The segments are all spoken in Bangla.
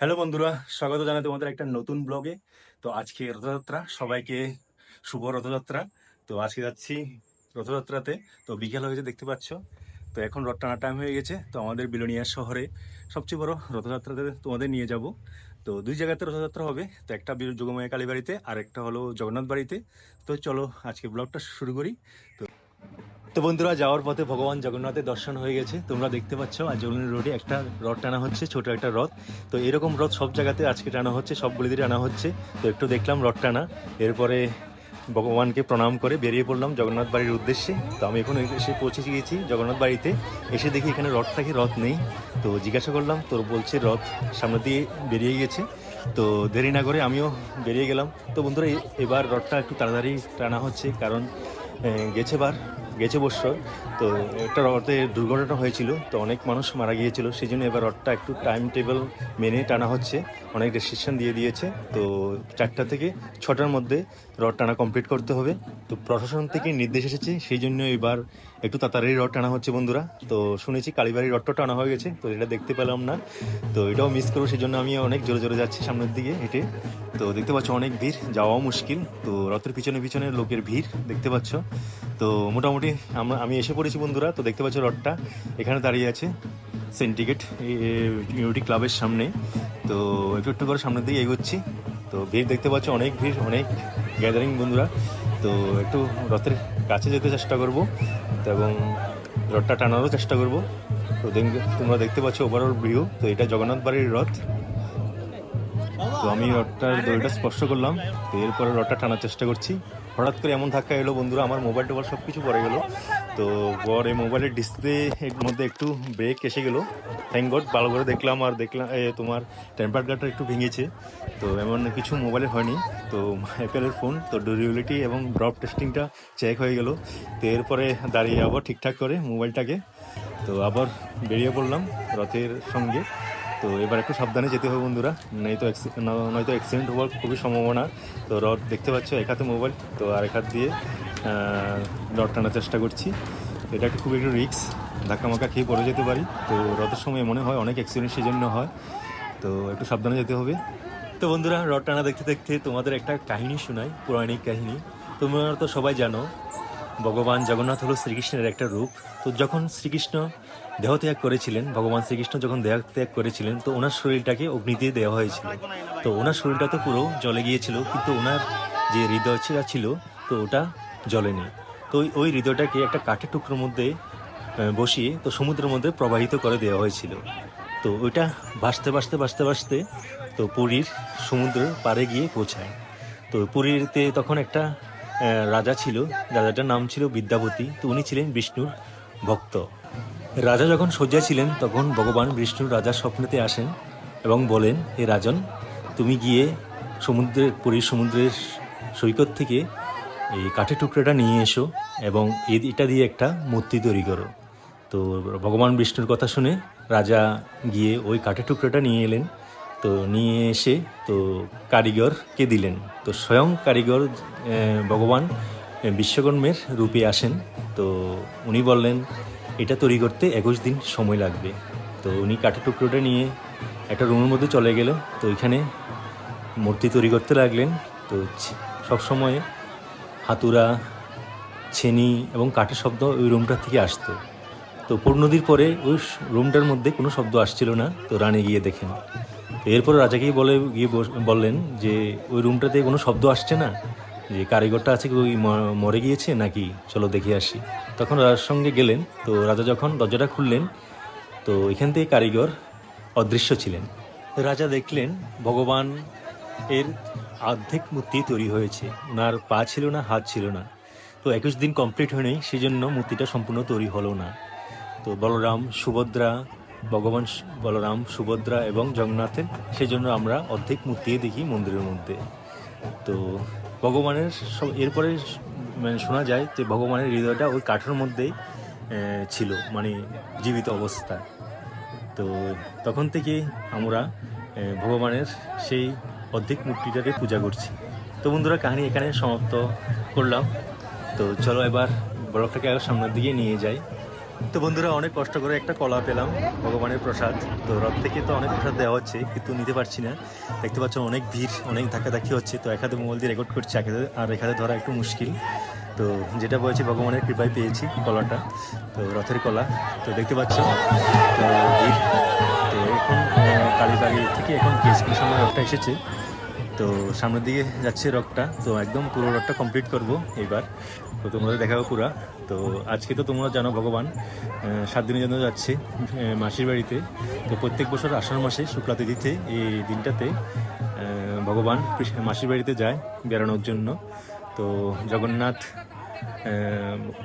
হ্যালো বন্ধুরা, স্বাগত জানাই তোমাদের একটা নতুন ব্লগে। তো আজকে রথযাত্রা, সবাইকে শুভ রথযাত্রা। তো আজকে যাচ্ছি রথযাত্রাতে। তো বিকেল হয়েছে, দেখতে পাচ্ছ। তো এখন রথ টানার টাইম হয়ে গেছে। তো আমাদের বিলোনিয়া শহরে সবচেয়ে বড় রথযাত্রাতে তোমাদের নিয়ে যাব। তো দুই জায়গাতে রথযাত্রা হবে। তো একটা যোগমায়া কালী বাড়িতে আর একটা হলো জগন্নাথ বাড়িতে তো চলো আজকে ব্লগটা শুরু করি। তো তো বন্ধুরা, যাওয়ার পথে ভগবান জগন্নাথের দর্শন হয়ে গেছে। তোমরা দেখতে পাচ্ছ আর জগন্নাথ রোডে একটা রথ টানা হচ্ছে, ছোট একটা রথ। তো এরকম রথ সব জায়গাতে আজকে টানা হচ্ছে সবগুলিতে টানা হচ্ছে। তো একটু দেখলাম রথ টানা। এরপরে ভগবানকে প্রণাম করে বেরিয়ে পড়লাম জগন্নাথ বাড়ির উদ্দেশ্যে। তো আমি এখন এসে পৌঁছে গিয়েছি জগন্নাথ বাড়িতে। এসে দেখি এখানে রথ থাকে, রথ নেই। তো জিজ্ঞাসা করলাম, তোর বলছে রথ সামনে দিয়ে বেরিয়ে গেছে। তো দেরি না করে আমিও বেরিয়ে গেলাম। তো বন্ধুরা এবার রথটা একটু তাড়াতাড়ি টানা হচ্ছে, কারণ গেছে বার। গেছে বছর তো একটা রথে দুর্ঘটনা হয়েছিল, তো অনেক মানুষ মারা গিয়েছিল। সেই জন্য এবার রথটা একটু টাইম টেবিল মেনে টানা হচ্ছে। অনেক রেস্ট্রিকশন দিয়ে দিয়েছে। তো চারটা থেকে ছটার মধ্যে রথ টানা কমপ্লিট করতে হবে। তো প্রশাসন থেকে নির্দেশ এসেছে, সেই জন্য এবার একটু তাড়াতাড়ি রথ টানা হচ্ছে বন্ধুরা। তো শুনেছি কালীবাড়ির রথটা টানা হয়ে গেছে, তো এটা দেখতে পেলাম না। তো এটাও মিস করব সেই জন্য আমি অনেক জোরে জোরে যাচ্ছি সামনের দিকে হেঁটে। তো দেখতে পাচ্ছ অনেক ভিড়, যাওয়াও মুশকিল। তো রথের পিছনে পিছনে লোকের ভিড়, দেখতে পাচ্ছ। তো মোটামুটি আমরা আমি এসে পড়েছি বন্ধুরা, তো দেখতে পাচ্ছ রথটা। এখানে দাঁড়িয়ে আছে সেন্টিকেট ইউনিটি ক্লাবের সামনে। তো একটু একটু করে সামনের দিকে এগোচ্ছি। তো ভিড় দেখতে পাচ্ছ, অনেক ভিড়, অনেক গ্যাদারিং বন্ধুরা। তো একটু রথের কাছে যেতে চেষ্টা করব, তো এবং রথটা টানারও চেষ্টা করব। তো তোমরা দেখতে পাচ্ছ ওভারঅল ভিউ তো এটা জগন্নাথ বাড়ির রথ। তো আমি রথটার দড়িটা স্পর্শ করলাম, তো এরপরে রথটা টানার চেষ্টা করছি। হঠাৎ করে এমন ধাক্কা এলো, বন্ধুরা, আমার মোবাইল টোবাইল সব কিছু পড়ে গেলো। তো পরে মোবাইলের ডিসপ্লে এর মধ্যে একটু ব্রেক এসে গেলো। থ্যাংক গড ভালো করে দেখলাম আর দেখলাম তোমার টেম্পার গার্ডটা একটু ভেঙেছে। তো এমন কিছু মোবাইলে হয়নি। তো অ্যাপেলের ফোন তো ডিউরিবিলিটি এবং ড্রপ টেস্টিংটা চেক হয়ে গেলো। তো এরপরে দাঁড়িয়ে আবার ঠিকঠাক করে মোবাইলটাকে তো আবার বেরিয়ে পড়লাম রথের সঙ্গে। তো এবার একটু সাবধানে যেতে হবে বন্ধুরা। নয়তো নয়তো অ্যাক্সিডেন্ট হওয়ার খুবই সম্ভাবনা। তো রড দেখতে পাচ্ছ, এক হাতে মোবাইল তো আরেক হাত দিয়ে রড টানার চেষ্টা করছি। এটা একটু খুব একটু রিক্স ধাক্কা মাক্কা খেয়ে পড়ে যেতে পারি। তো রথের সময় মনে হয় অনেক অ্যাক্সিডেন্ট সেজন্য হয়। তো একটু সাবধানে যেতে হবে। তো বন্ধুরা, রড টানা দেখতে দেখতে তোমাদের একটা কাহিনী শোনাই, পৌরাণিক কাহিনী। তোমরা তো সবাই জানো ভগবান জগন্নাথ হলো শ্রীকৃষ্ণের একটা রূপ। তো যখন শ্রীকৃষ্ণ দেহত্যাগ করেছিলেন, ভগবান শ্রীকৃষ্ণ যখন দেহত্যাগ করেছিলেন, তো ওনার শরীরটাকে অগ্নি দিয়ে দেওয়া হয়েছিল। তো ওনার শরীরটা তো পুরো জলে গিয়েছিল, কিন্তু ওনার যে হৃদয়টা ছিল, তো ওটা জ্বলেনি। তো ওই- হৃদয়টাকে একটা কাঠের টুকরোর মধ্যে বসিয়ে তো সমুদ্রের মধ্যে প্রবাহিত করে দেওয়া হয়েছিল। তো ওইটা ভাসতে ভাসতে ভাসতে ভাসতে তো পুরীর সমুদ্র পাড়ে গিয়ে পৌঁছায়। তো পুরীতে তখন একটা রাজা ছিল। রাজাটার নাম ছিল বিদ্যাপতি তো উনি ছিলেন বিষ্ণুর ভক্ত। রাজা যখন শয্যা ছিলেন, তখন ভগবান বিষ্ণু রাজার স্বপ্নেতে আসেন এবং বলেন, হে রাজন, তুমি গিয়ে সমুদ্রের, পুরীর সমুদ্রের সৈকত থেকে এই কাঠের টুকরোটা নিয়ে এসো এবং এটা দিয়ে একটা মূর্তি তৈরি করো। তো ভগবান বিষ্ণুর কথা শুনে রাজা গিয়ে ওই কাঠের টুকরোটা নিয়ে এলেন। তো নিয়ে এসে তো কারিগরকে দিলেন। তো স্বয়ং কারিগর ভগবান বিশ্বকর্মের রূপে আসেন। তো উনি বললেন, এটা তৈরি করতে একুশ দিন সময় লাগবে। তো উনি কাঠের টুকরোটা নিয়ে একটা রুমের মধ্যে চলে গেল তো ওইখানে মূর্তি তৈরি করতে লাগলেন। তো সবসময় হাতুরা ছেনি এবং কাঠের শব্দ ওই রুমটার থেকে আসতো। তো পূর্ণ নদীর পরে ওই রুমটার মধ্যে কোনো শব্দ আসছিল না। তো রানে গিয়ে দেখেন এরপর রাজাকেই বলে, গিয়ে বললেন যে, ওই রুমটাতে কোনো শব্দ আসছে না? যে, কারিগরটা আছে কি, ওই মরে গিয়েছে নাকি? চলো দেখে আসি। তখন রাজার সঙ্গে গেলেন। তো রাজা যখন দরজাটা খুললেন, তো এখান থেকে কারিগর অদৃশ্য ছিলেন। রাজা দেখলেন ভগবান এর অর্ধেক মূর্তি তৈরি হয়েছে। ওনার পা ছিল না, হাত ছিল না। তো একুশ দিন কমপ্লিট হয়নি সেই জন্য মূর্তিটা সম্পূর্ণ তৈরি হলো না। তো বলরাম, সুভদ্রা ভগবান বলরাম, সুভদ্রা এবং জগন্নাথের। সেই জন্য আমরা অর্ধেক মূর্তি দেখি মন্দিরের মধ্যে। তো ভগবানের সব এরপরে মানে শোনা যায় যে ভগবানের হৃদয়টা ওই কাঠের মধ্যেই ছিল মানে জীবিত অবস্থা তো তখন থেকে আমরা ভগবানের সেই অর্ধেক মূর্তিটাকে পূজা করছি। তো বন্ধুরা, কাহিনী এখানে সমাপ্ত করলাম। তো চলো এবার ব্লগটাকে আরও সামনের দিকে নিয়ে যাই। তো বন্ধুরা, অনেক কষ্ট করে একটা কলা পেলাম, ভগবানের প্রসাদ। তো রথ থেকে তো অনেক প্রসাদ দেওয়া হচ্ছে, কিন্তু নিতে পারছি না। দেখতে পাচ্ছ, অনেক ভিড়, অনেক ধাক্কাধাক্কি হচ্ছে। তো এক মোবাইল দিয়ে রেকর্ড করছি আর হাতে ধরা একটু মুশকিল। তো যেটা বলছি, ভগবানের কৃপায় পেয়েছি কলাটা, তো রথের কলা। তো দেখতে পাচ্ছ, তো তো এখন কালীবাড়ি থেকে এখন কেএসপি সময় রথটা এসেছে। তো সামনের দিকে যাচ্ছে রথটা, তো একদম পুরো রথটা কমপ্লিট করব এবার। তো তোমাদের দেখাবো পুরা। তো আজকে তো তোমরা জানো ভগবান সাত দিনের জন্য যাচ্ছে মাসির বাড়িতে। তো প্রত্যেক বছর আষাঢ় মাসে শুক্লা তিথিতে এই দিনটাতে ভগবান মাসির বাড়িতে যায় বেড়ানোর জন্য। তো জগন্নাথ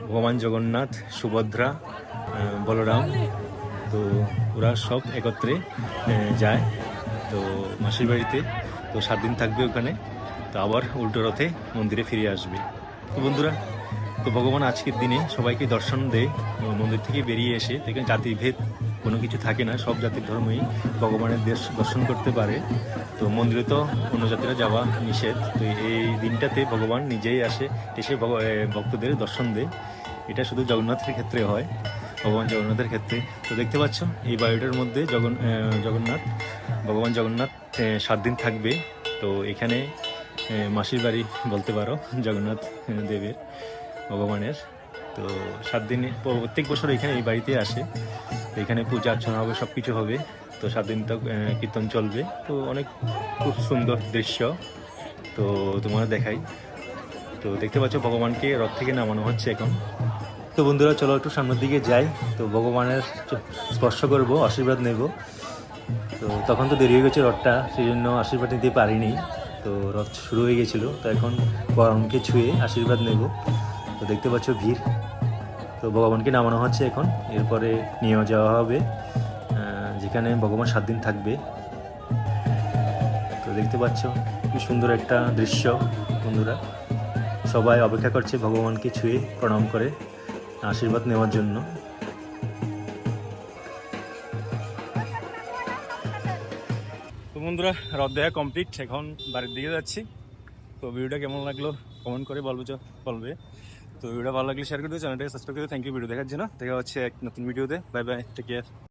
ভগবান জগন্নাথ, সুভদ্রা বলরাম, তো ওরা সব একত্রে যায়। তো মাসির বাড়িতে, তো সাত দিন থাকবে ওখানে। তো আবার উল্টো রথে মন্দিরে ফিরে আসবে। তো বন্ধুরা তো ভগবান আজকের দিনে সবাইকে দর্শন দেয় মন্দির থেকে বেরিয়ে এসে, দেখেন জাতিভেদ কোনো কিছু থাকে না, সব জাতির ধর্মই ভগবানের দেশ দর্শন করতে পারে। তো মন্দিরে তো অন্য জাতিরা যাওয়া নিষেধ, তো এই দিনটাতে ভগবান নিজেই আসে, এসে ভক্তদের দর্শন দেয়। এটা শুধু জগন্নাথের ক্ষেত্রে হয়, ভগবান জগন্নাথের ক্ষেত্রে। তো দেখতে পাচ্ছ, এই বাড়িটার মধ্যে জগন জগন্নাথ, ভগবান জগন্নাথ সাত দিন থাকবে। তো এখানে মাসির বাড়ি বলতে পারো, জগন্নাথ দেবের। ভগবানের। তো সাত দিন, প্রত্যেক বছর এখানে এই বাড়িতে আসে। এখানে পূজা অর্চনা হবে সব কিছু হবে। তো সাত দিন তো কীর্তন চলবে। তো অনেক খুব সুন্দর দৃশ্য। তো তোমার দেখাই। তো দেখতে পাচ্ছ ভগবানকে রথ থেকে নামানো হচ্ছে এখন। তো বন্ধুরা, চলো একটু সামনের দিকে যাই। তো ভগবানের স্পর্শ করব, আশীর্বাদ নেব। তো তখন তো দেরি হয়ে গেছে রথটা, সেই জন্য আশীর্বাদ নিতে পারিনি। তো রথ শুরু হয়ে গেছিল। তো এখন ভগবানকে ছুঁয়ে আশীর্বাদ নেব। তো দেখতে পাচ্ছ ভিড়। তো ভগবানকে নামানো হচ্ছে এখন। এরপরে নিয়ে যাওয়া হবে যেখানে ভগবান সাত দিন থাকবে। তো দেখতে পাচ্ছ কি সুন্দর একটা দৃশ্য বন্ধুরা। সবাই অপেক্ষা করছে ভগবানকে ছুঁয়ে প্রণাম করে, আশীর্বাদ নেওয়ার জন্য। তো বন্ধুরা রথ দেখা কমপ্লিট এখন বাড়ির দিকে যাচ্ছি। তো ভিডিওটা কেমন লাগল? কমেন্ট করে বলবে বলবে। তো ভিডিওটা ভালো লাগলে শেয়ার করে দিও চ্যানেলটাকে সাবস্ক্রাইব করে থ্যাংক ইউ ভিডিও দেখার জন্য। দেখা হচ্ছে এক নতুন ভিডিওতে বাই বাই টেক কেয়ার